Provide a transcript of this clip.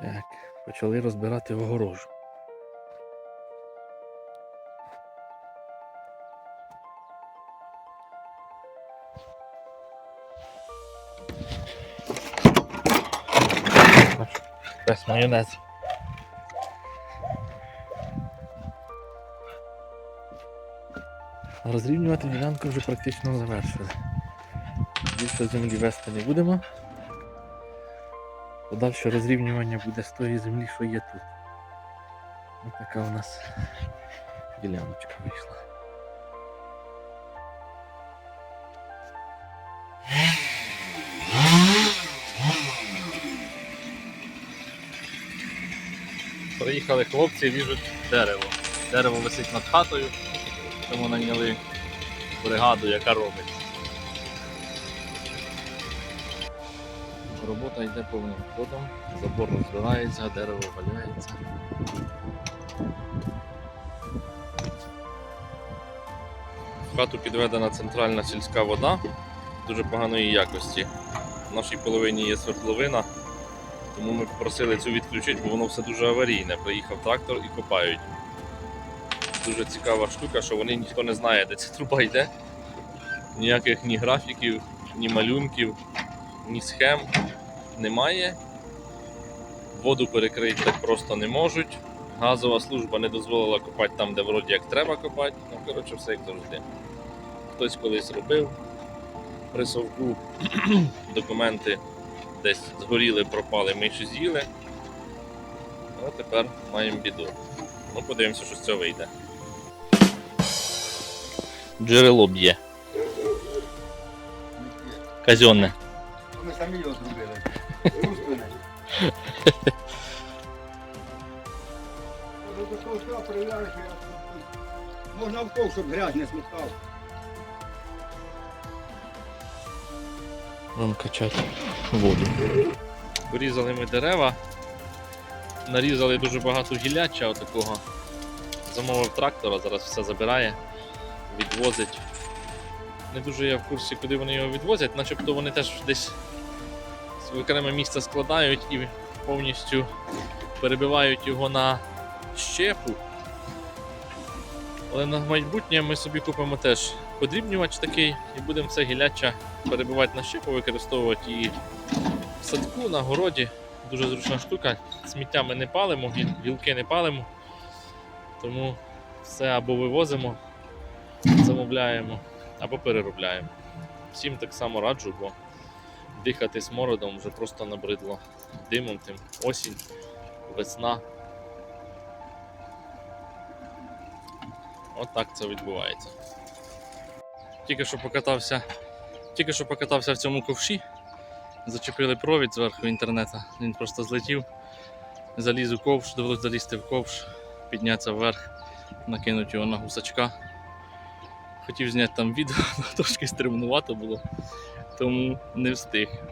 Так, почали розбирати огорожу. Без майонез. Розрівнювати ділянку вже практично завершили. Більше землі вести не будемо. Подальше розрівнювання буде з тої землі, що є тут. Ось така у нас діляночка вийшла. Приїхали хлопці, ріжуть дерево. Дерево висить над хатою, тому наняли бригаду, яка робить. Робота йде повним ходом, забор розбирається, дерево валяється. В хату підведена центральна сільська вода дуже поганої якості. В нашій половині є свердловина, тому ми попросили цю відключити, бо воно все дуже аварійне. Приїхав трактор і копають. Дуже цікава штука, що вони ніхто не знає, де ця труба йде. Ніяких ні графіків, ні малюнків, ні схем немає. Воду перекрити так просто не можуть. Газова служба не дозволила копати там, де вроді як треба копати. Ну, коротше, все як завжди. Хтось колись робив при совку документи десь згоріли, пропали, ми ще з'їли. Ну, тепер маємо біду. Ну, подивимося, що з цього вийде. Джерело б'є. Казенне. Ми самі його зробили. До я Можна в ков, щоб грязь не смикав. Будемо качати воду. Порізали ми дерева, нарізали дуже багато гілляча отакого. Замовив трактора, зараз все забирає, відвозить. Не дуже я в курсі, куди вони його відвозять, начебто вони теж десь окреме місце складають і повністю перебивають його на щепу. Але на майбутнє ми собі купимо теж подрібнювач такий і будемо все гілляча перебивати на щепу, використовувати її в садку, на городі. Дуже зручна штука. Сміття ми не палимо, гілки не палимо. Тому все або вивозимо, замовляємо, або переробляємо. Всім так само раджу, бо дихати смородом вже просто набридло димом тим. Осінь, весна. От так це відбувається. Тільки що покатався тільки що покатався в цьому ковші, зачепили провід зверху інтернету, він просто злетів, заліз у ковш, довелося залізти в ковш, піднятися вверх, накинути його на гусачка. Хотів зняти там відео, але трошки стримнувато було, Então, nesse esteja.